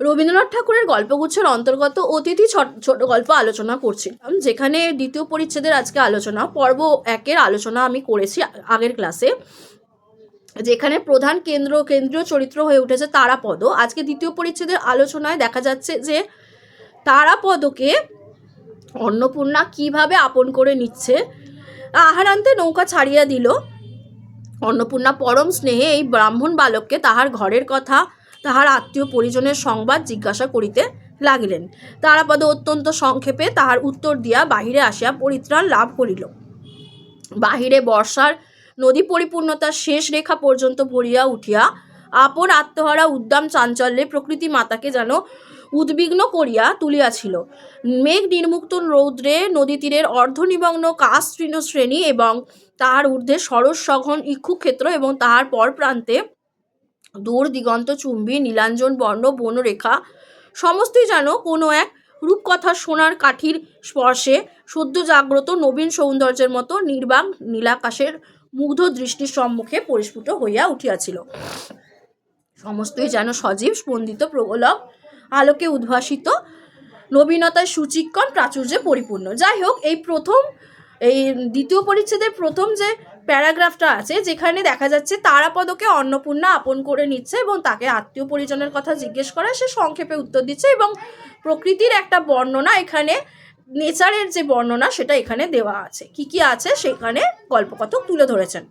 রবীন্দ্রনাথ ঠাকুরের গল্পগুচ্ছের অন্তর্গত অতিথি ছোট- গল্প আলোচনা করছিলাম, যেখানে দ্বিতীয় পরিচ্ছেদের আজকে আলোচনা, পর্ব একের আলোচনা আমি করেছি আগের ক্লাসে। যেখানে প্রধান কেন্দ্র, কেন্দ্রীয় চরিত্র হয়ে উঠেছে তারাপদ। আজকে দ্বিতীয় পরিচ্ছেদের আলোচনায় দেখা যাচ্ছে যে তারাপদকে অন্নপূর্ণা কীভাবে আপন করে নিচ্ছে, আহারান্তে নৌকা ছাড়িয়া দিল। অন্নপূর্ণা পরম স্নেহে এই ব্রাহ্মণ বালককে তাহার ঘরের কথা তাহার আত্মীয় পরিজনের সংবাদ জিজ্ঞাসা করিতে লাগিলেন। তারাপদ অত্যন্ত সংক্ষেপে তাহার উত্তর দিয়া বাহিরে আসিয়া পরিত্রাণ লাভ করিল। বাহিরে বর্ষার নদী পরিপূর্ণতার শেষ রেখা পর্যন্ত ভরিয়া উঠিয়া আপন আত্মহারা উদ্দাম চাঞ্চল্যে প্রকৃতি মাতাকে যেন উদ্বিগ্ন করিয়া তুলিয়াছিল। মেঘ নির্মুক্ত রৌদ্রে নদী তীরের অর্ধনিমগ্ন কাশ তৃণ শ্রেণি এবং তাহার ঊর্ধ্বে সরস সঘন ইক্ষুক্ষেত্র এবং তাহার পর প্রান্তে দূর, দিগন্ত, চুম্বি, নীলাঞ্জন, বর্ণ, বনরেখা, সমস্তই যেন কোনো এক রূপকথা সোনার কাঠির স্পর্শে সদ্য জাগ্রত নবীন সৌন্দর্যের মতো নির্বাক নীলাকাশের মুগ্ধ দৃষ্টির সম্মুখে পরিস্ফুট হইয়া উঠিয়াছিল। সমস্তই যেন সজীব, স্পন্দিত প্রবলক আলোকে উদ্ভাসিত, নবীনতায় সুচিক্কণ, প্রাচুর্যে পরিপূর্ণ। যাই হোক, এই প্রথম, এই দ্বিতীয় পরিচ্ছেদের প্রথম যে প্যারাগ্রাফটা আছে যেখানে দেখা যাচ্ছে তারাপদকে অন্নপূর্ণা আপন করে নিচ্ছে এবং তাকে আত্মীয় পরিজনের কথা জিজ্ঞেস করে সে সংক্ষেপে উত্তর দিচ্ছে এবং প্রকৃতির একটা বর্ণনা এখানে, নেচারের যে বর্ণনা সেটা এখানে দেওয়া আছে। কি কি আছে সেখানে গল্পকথক তুলে ধরেছেন।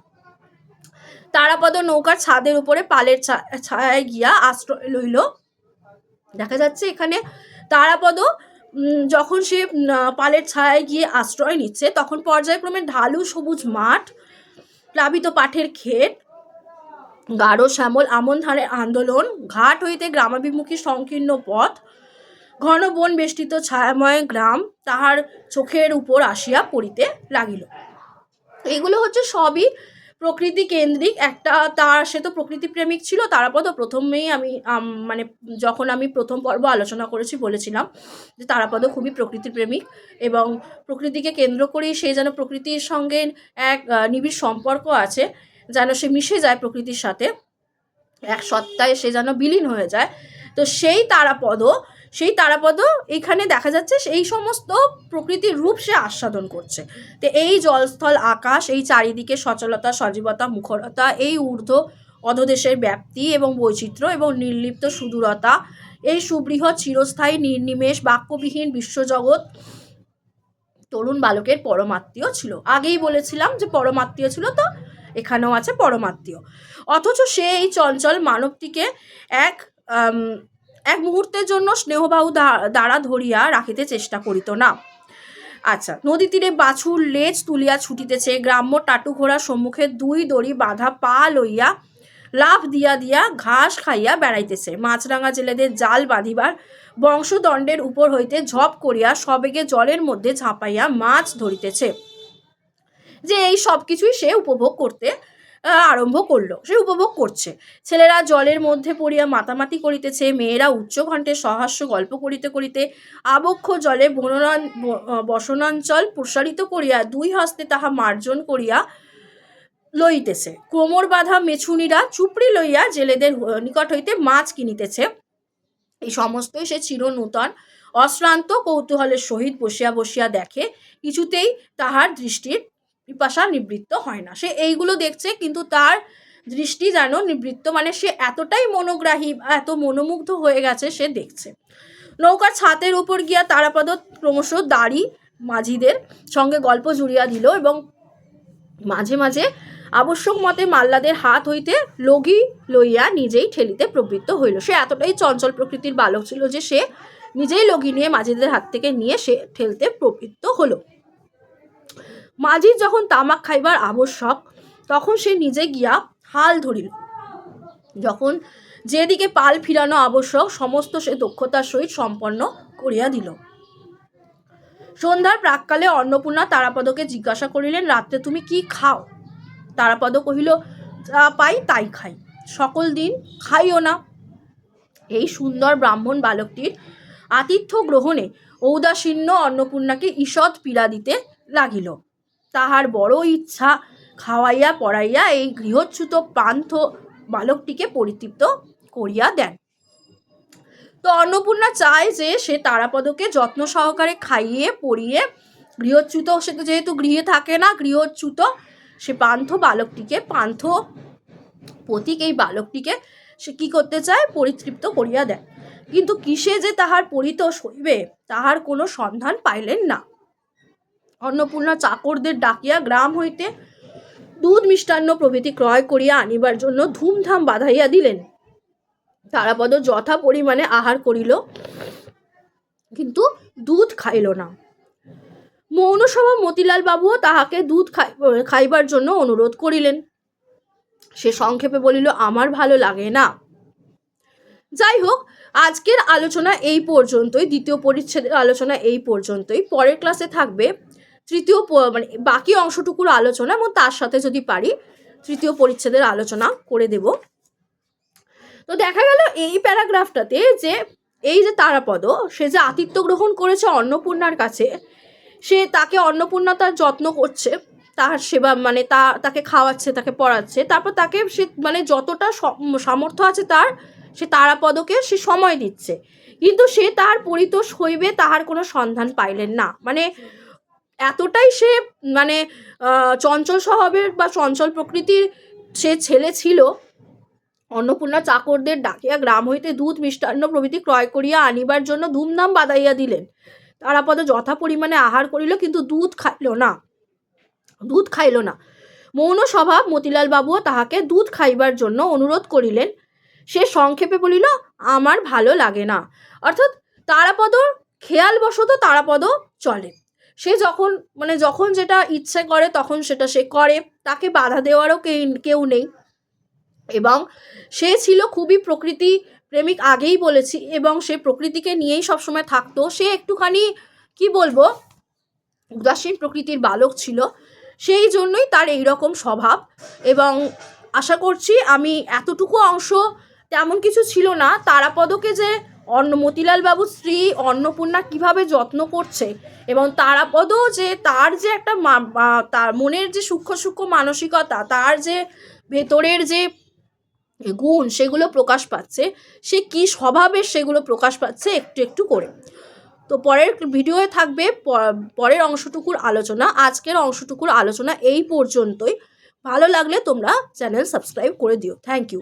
তারাপদ নৌকার ছাদের উপরে পালের ছায়ায় গিয়া আশ্রয় লইল। দেখা যাচ্ছে এখানে তারাপদ যখন সে পালের ছায়ায় গিয়ে আশ্রয় নিচ্ছে, তখন পর্যায়ক্রমে ঢালু সবুজ মাঠ প্লাবিত পাঠের ক্ষেত, গাঢ় শ্যামল আমন ধারের আন্দোলন, ঘাট হইতে গ্রামাভিমুখী সংকীর্ণ পথ, ঘন বন বেষ্টিত ছায়াময় গ্রাম তাহার চোখের উপর আসিয়া পড়িতে লাগিল। এগুলো হচ্ছে সবই প্রকৃতি কেন্দ্রিক একটা তার, সে তো প্রকৃতি প্রেমিক ছিল তারাপদ প্রথমেই আমি মানে যখন আমি প্রথম পর্ব আলোচনা করেছি বলেছিলাম যে তারাপদ খুবই প্রকৃতি প্রেমিক এবং প্রকৃতিকে কেন্দ্র করেই সে যেন প্রকৃতির সঙ্গে এক নিবিড় সম্পর্ক আছে, যেন সে মিশে যায় প্রকৃতির সাথে, এক সত্তায় সে যেন বিলীন হয়ে যায়, তো সেই তারাপদ সেই তারাপদ এখানে দেখা যাচ্ছে এই সমস্ত প্রকৃতির রূপ সে আস্বাদন করছে। তো এই জলস্থল আকাশ, এই চারিদিকে সচলতা, সজীবতা, মুখরতা, এই ঊর্ধ্ব অধদেশের ব্যাপ্তি এবং বৈচিত্র্য এবং নির্লিপ্ত সুদূরতা, এই সুবৃহৎ চিরস্থায়ী নির্নিমেষ বাক্যবিহীন বিশ্বজগৎ তরুণ বালকের পরমাত্মীয় ছিল। আগেই বলেছিলাম যে পরমাত্মীয় ছিল তো এখানেও আছে পরমাত্মীয়। অথচ সে এই চঞ্চল মানবটিকে এক এক মুহূর্তের জন্য স্নেহবাহু দ্বারা ধরিয়া রাখিতে চেষ্টা করিত না। আচ্ছা নদী তীরে বাছুর লেজ তুলিয়া ছুটিতেছে। গ্রাম্য টাটু ঘোড়ার সম্মুখে দুই দড়ি বাঁধা পা লইয়া লাফ দিয়া দিয়া ঘাস খাইয়া বেড়াইতেছে। মাছরাঙা জেলেদের জাল বাঁধিবার বংশদণ্ডের উপর হইতে ঝপ করিয়া সবেগে জলের মধ্যে ঝাঁপাইয়া মাছ ধরিতেছে। যে এই সব কিছুই সে উপভোগ করতে আরম্ভ করল। সে উপভোগ করছে। ছেলেরা জলের মধ্যে পড়িয়া মাতামাতি করিতেছে। মেয়েরা উচ্চকণ্ঠে সহাস্য গল্প করিতে করিতে আবক্ষ জলে বনরান বসনাঞ্চল প্রসারিত করিয়া দুই হস্তে তাহা মার্জন করিয়া লইতেছে। কোমর বাঁধা মেছুনিরা চুপড়ি লইয়া জেলেদের নিকট হইতে মাছ কিনিতেছে। এই সমস্তই সে চির নূতন অশ্রান্ত কৌতূহলের সহিত বসিয়া বসিয়া দেখে। কিছুতেই তাহার দৃষ্টির পিপাসা নিবৃত্ত হয় না। সে এইগুলো দেখছে কিন্তু তার দৃষ্টি যেন নিবৃত্ত মানে সে এতটাই মনোগ্রাহী এত মনোমুগ্ধ হয়ে গেছে সে দেখছে। নৌকার ছাতের উপর গিয়া তারাপদ ক্রমশ দাড়ি মাঝিদের সঙ্গে গল্প জুড়িয়া দিল এবং মাঝে মাঝে আবশ্যক মতে মাল্লাদের হাত হইতে লগি লইয়া নিজেই ঠেলিতে প্রবৃত্ত হইল। সে এতটাই চঞ্চল প্রকৃতির বালক ছিল যে সে নিজেই লগি নিয়ে মাঝিদের হাত থেকে নিয়ে সে ঠেলতে প্রবৃত্ত হলো। মাঝির যখন তামাক খাইবার আবশ্যক, তখন সে নিজে গিয়া হাল ধরিল। যখন যেদিকে পাল ফিরানো আবশ্যক, সমস্ত সে দক্ষতার সহিত সম্পন্ন করিয়া দিল। সন্ধ্যার প্রাককালে অন্নপূর্ণা তারাপদকে জিজ্ঞাসা করিলেন, রাত্রে তুমি কি খাও? তারাপদ কহিল, যা পাই তাই খাই। সকল দিন খাইও না। এই সুন্দর ব্রাহ্মণ বালকটির আতিথ্য গ্রহণে ঔদাসীন্য অন্নপূর্ণাকে ঈষৎ পীড়া দিতে লাগিল। তাহার বড় ইচ্ছা খাওয়াইয়া পড়াইয়া এই গৃহচ্যুত পান্থ বালকটিকে পরিতৃপ্ত করিয়া দেন। তো অন্নপূর্ণা চায় যে সে তারাপদকে যত্ন সহকারে খাইয়ে পরিয়ে গৃহচ্যুত, সে তো যেহেতু গৃহে থাকে না, গৃহচ্যুত, সে পান্থ বালকটিকে, পান্থ প্রতীক এই বালকটিকে সে কি করতে চায়? পরিতৃপ্ত করিয়া দেয়। কিন্তু কিসে যে তাহার পরিতোষ হইবে, তাহার কোনো সন্ধান পাইলেন না। অন্নপূর্ণা চাকরদের ডাকিয়া গ্রাম হইতে দুধ মিষ্টান্ন প্রভৃতি ক্রয় করিয়া আনিবার জন্য ধুমধাম বাঁধাইয়া দিলেন। তারাপদ যথা পরিমাণে আহার করিল, কিন্তু দুধ খাইল না। মৌনসভা মতিলাল বাবুও তাহাকে দুধ খাই, খাইবার জন্য অনুরোধ করিলেন। সে সংক্ষেপে বলিল, আমার ভালো লাগে না। যাই হোক, আজকের আলোচনা এই পর্যন্তই, দ্বিতীয় পরিচ্ছেদের আলোচনা এই পর্যন্তই। পরের ক্লাসে থাকবে তৃতীয় মানে বাকি অংশটুকুর আলোচনা এবং তার সাথে যদি পারি তৃতীয় পরিচ্ছেদের আলোচনা করে দেব। তো দেখা গেল এই প্যারাগ্রাফটাতে যে এই যে তারাপদ, সে যে আতিথ্য গ্রহণ করেছে অন্নপূর্ণার কাছে, সে তাকে অন্নপূর্ণা তার যত্ন করছে, তার সেবা মানে তা, তাকে খাওয়াচ্ছে, তাকে পড়াচ্ছে, তারপর তাকে সে মানে যতটা সামর্থ্য আছে তার, সে তারাপদকে সে সময় দিচ্ছে। কিন্তু সে তার পরিতোষ হইবে তাহার কোনো সন্ধান পাইলেন না। মানে এতটাই সে মানে চঞ্চল স্বভাবের বা চঞ্চল প্রকৃতির সে ছেলে ছিল, অন্নপূর্ণা চাকরদের ডাকিয়া গ্রাম হইতে দুধ মিষ্টান্ন প্রভৃতি ক্রয় করিয়া আনিবার জন্য ধুমধাম বাদাইয়া দিলেন। তারাপদ যথা পরিমাণে আহার করিল, কিন্তু দুধ খাইল না। দুধ খাইল না। মৌন স্বভাব মতিলাল বাবুও তাহাকে দুধ খাইবার জন্য অনুরোধ করিলেন। সে সংক্ষেপে বলিল, আমার ভালো লাগে না। অর্থাৎ তারাপদর খেয়ালবশত তারাপদ চলে। সে যখন মানে যখন যেটা ইচ্ছে করে তখন সেটা সে করে। তাকে বাধা দেওয়ারও কেউ- নেই। এবং সে ছিল খুবই প্রকৃতি প্রেমিক আগেই বলেছি এবং সে প্রকৃতিকে নিয়েই সবসময় থাকতো। সে একটুখানি, কি বলব, উদাসীন প্রকৃতির বালক ছিল। সেই জন্যই তার এই রকম স্বভাব এবং আশা করছি আমি এতটুকু অংশ তেমন কিছু ছিল না। তারাপদকে যে অন্ন মতিলাল বাবুর স্ত্রী অন্নপূর্ণা কীভাবে যত্ন করছে এবং তারাপদ যে তার যে একটা তার মনের যে সূক্ষ্ম সূক্ষ্ম মানসিকতা, তার যে ভেতরের যে গুণ সেগুলো প্রকাশ পাচ্ছে, সে কি স্বভাবে সেগুলো প্রকাশ পাচ্ছে একটু একটু করে। তো পরের ভিডিওয়ে থাকবে পরের অংশটুকুর আলোচনা, আজকের অংশটুকুর আলোচনা এই পর্যন্তই। ভালো লাগলে তোমরা চ্যানেল সাবস্ক্রাইব করে দিও। Thank you.